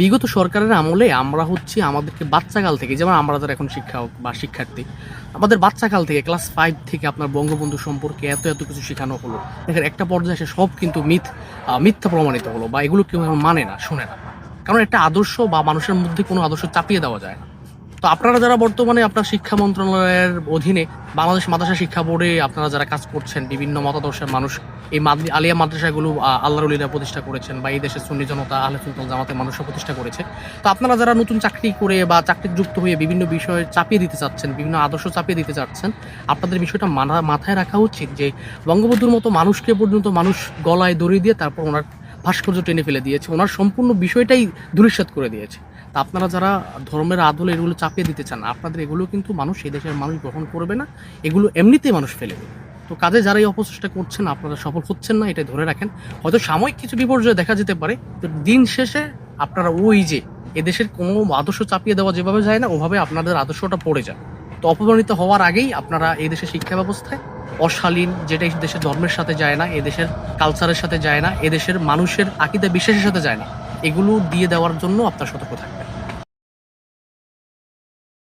বিগত সরকারের আমলে আমরা হচ্ছে আমাদেরকে বাচ্চাকাল থেকে, যেমন আমরা যারা এখন শিক্ষক বা শিক্ষার্থী, আমাদের বাচ্চাকাল থেকে ক্লাস ফাইভ থেকে আপনার বঙ্গবন্ধু সম্পর্কে এত এত কিছু শেখানো হলো। দেখেন, একটা পর্যায়ে সে সব কিন্তু মিথ মিথ্যা প্রমাণিত হলো বা এগুলো কেউ মানে না, শোনে না। কারণ একটা আদর্শ বা মানুষের মধ্যে কোনো আদর্শ চাপিয়ে দেওয়া যায় না। তো আপনারা যারা বর্তমানে আপনার শিক্ষা মন্ত্রণালয়ের অধীনে বাংলাদেশ মাদ্রাসা শিক্ষা বোর্ডে আপনারা যারা কাজ করছেন, বিভিন্ন মতাদর্শের মানুষ, এই আলিয়া মাদ্রাসাগুলো আল্লাহর উলিরা প্রতিষ্ঠা করেছেন বা এই দেশের সুন্নি জনতা, আহলে সুলতান জামাতের মানুষরা প্রতিষ্ঠা করেছে। তো আপনারা যারা নতুন চাকরি করে বা চাকরি যুক্ত হয়ে বিভিন্ন বিষয়ে চাপিয়ে দিতে চাচ্ছেন, বিভিন্ন আদর্শ চাপিয়ে দিতে চাচ্ছেন, আপনাদের বিষয়টা মানা- মাথায় রাখা উচিত যে বঙ্গবন্ধুর মতো মানুষকে পর্যন্ত মানুষ গলায় দড়ি দিয়ে তারপর ওনার ভাস্কর্য টেনে ফেলে দিয়েছে। ওনার সম্পূর্ণ বিষয়টাই দুরিশ্বাত করে দিয়েছে। তা আপনারা যারা ধর্মের আদলে এগুলো চাপিয়ে দিতে চান, আপনাদের এগুলো কিন্তু মানুষ এই দেশের মানুষ গ্রহণ করবে না। এগুলো এমনিতেই মানুষ ফেলে দেবে। তো কাজে যারা এই অপচেষ্টা করছেন, আপনারা সফল হচ্ছেন না এটা ধরে রাখেন। হয়তো সাময়িক কিছু বিপর্যয় দেখা যেতে পারে, তো দিন শেষে আপনারা ওই যে এদেশের কোনো আদর্শ চাপিয়ে দেওয়া যেভাবে যায় না, ওভাবে আপনাদের আদর্শটা পড়ে যায় তো অপমানিত হওয়ার আগেই আপনারা এই দেশের শিক্ষা ব্যবস্থায় অশালীন যেটা এই দেশের ধর্মের সাথে যায় না, এদেশের কালচারের সাথে যায় না, এদেশের মানুষের আকিদা বিশ্বাসের সাথে যায় না, এগুলো দিয়ে দেওয়ার জন্য আপনার সতর্ক থাকবেন।